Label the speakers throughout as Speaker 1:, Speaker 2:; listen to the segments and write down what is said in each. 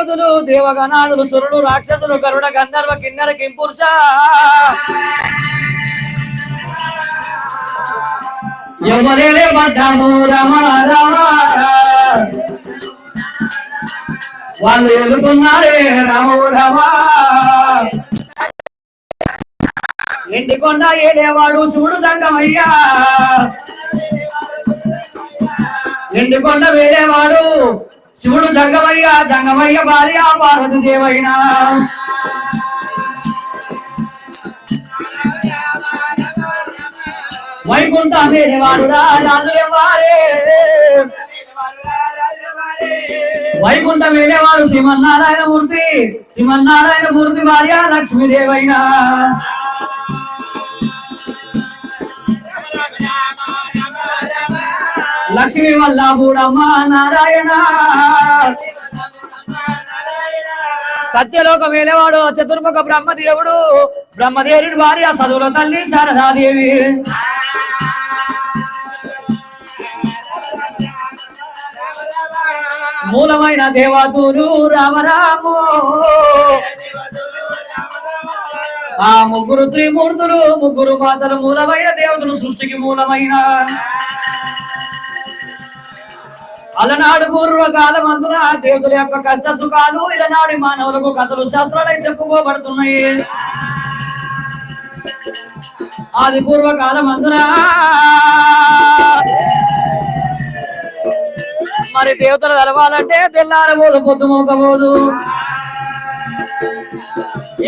Speaker 1: దేవతలు దేవగణాదులు సురుడు రాక్షసులు గరుడ గంధర్వ కిన్నెర కింపురుష. ఎవరే పడ్డాము రమ రమ వాళ్ళు ఎదుగుతున్నారే రమ రమ ఎండికొండ ఏలేవాడు శివుడు దంగమయ్యా ఎండికొండ వేలేవాడు శివుడు జంగమయ్య జంగమయ్య భార్య పార్వతి దేవైన. వైకుంఠ వేలేవాడు వారు వైకుంఠ వేలేవాడు శ్రీమన్నారాయణ మూర్తి శ్రీమన్నారాయణ మూర్తి భార్య లక్ష్మీదేవైనా. లక్ష్మీ వల్ల కూడమ్మ నారాయణ సత్యలోక వేలేవాడు చతుర్ముఖ బ్రహ్మదేవుడు బ్రహ్మదేవుడి భార్య చదువుల తల్లి శారదాదేవి. మూలమైన దేవతలు రామరాము. ఆ ముగ్గురు త్రిమూర్తులు ముగ్గురు మాతలు మూలమైన దేవతలు సృష్టికి మూలమైన. అలనాడు పూర్వకాలం అందున దేవతల యొక్క కష్ట సుఖాలు ఇలనాడు మానవులకు కథలు శాస్త్రాలై చెప్పుకోబడుతున్నాయి. ఆది పూర్వకాలం అందున మరి దేవతలు కలవాలంటే తెల్లారబోదు పొద్దు మోకపోదు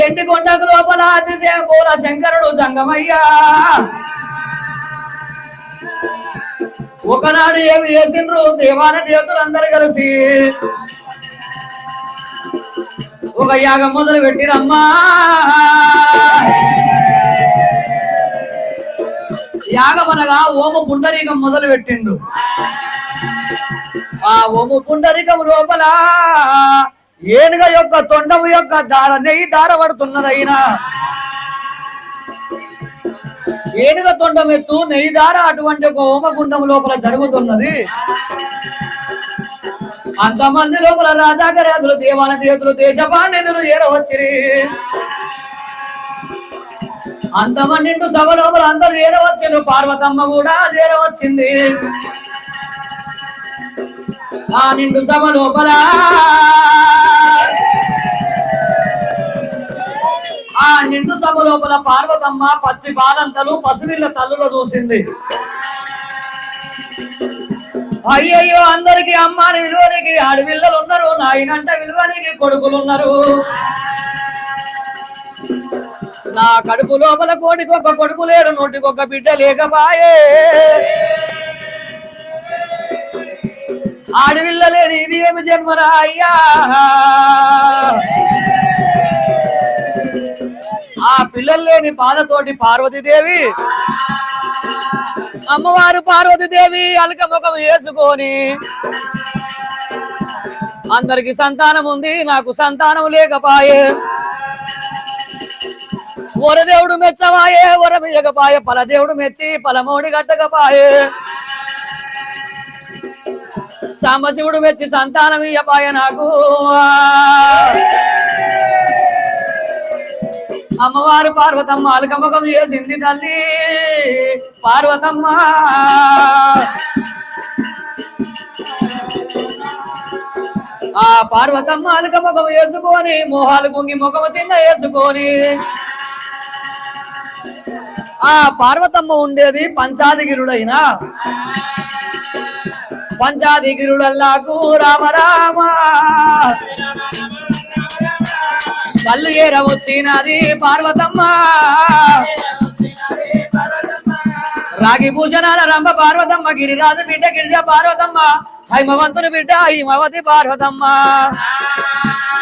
Speaker 1: ఎండి కొండకు లోపల అతిశయ పూల శంకరుడు జంగమయ్యా. ఒకనాడు ఏమి చేసిండ్రు? దేవాన దేవతలు అందరు కలిసి ఒక యాగం మొదలు పెట్టిరమ్మా యాగం అనగా ఓము పుండరీకం మొదలు పెట్టిండు. ఆ ఓము పుండరీకం లోపల ఏనుగ యొక్క తొండము యొక్క దార నెయ్యి దార పడుతున్నదైనా ఏనుగ తొండం నెయ్యిదార నెయ్యి దార అటువంటి ఒక హోమగుండం లోపల జరుగుతున్నది. అంతమంది లోపల రాజాగరాజులు దేవాన దేవతలు దేశ పాండితులు ఏరవచ్చిరి అంతమంది నిండు సభ లోపల అందరు ఏరవచ్చారు పార్వతమ్మ కూడా చేరవచ్చింది ఆ నిండు సభ లోపల ఆ నిండు సభ లోపల పార్వతమ్మ పచ్చి బాలంతలు పసివిళ్ళ తల్లులో చూసింది. అయ్యయ్యో అందరికి అమ్మాని విలువనికి ఆడపిల్లలు ఉన్నారు నాయనంట విలువనికి కొడుకులు ఉన్నారు నా కడుపు లోపల కోటికి ఒక కొడుకు లేడు నోటికి ఒక బిడ్డ లేకపాయే. ఆడపిల్ల లేని ఇది ఏమి జన్మరా అయ్యా? పిల్లలు లేని బాధతోటి పార్వతీదేవి అమ్మవారు పార్వతీదేవి అలక ముఖం వేసుకొని అందరికి సంతానం ఉంది నాకు సంతానం లేకపాయే. వరదేవుడు మెచ్చవాయే వరమియకపాయే పలదేవుడు మెచ్చి పలమోడి గట్టకపాయే సాంబశివుడు మెచ్చి సంతానం ఇయ్యపాయ నాకు. అమ్మవారు పార్వతమ్మ అలకమ్మకం చేసింది తల్లి. పార్వతమ్మ. ఆ పార్వతమ్మ అలకమ్మకం వేసుకొని మోహాలు కుంగి ముఖము చిన్న వేసుకొని. ఆ పార్వతమ్మ ఉండేది పంచాదిగిరుడైన. పంచాదిగిరుడల్లాకు రామ రామ. కళ్ళు ఏర వచ్చినది పార్వతమ్మ. రాగి భూషణాల రంభ పార్వతమ్మ గిరిరాజు బిడ్డ గిరిజ పార్వతమ్మ హైమవంతుని బిడ్డ హైమవతి పార్వతమ్మ.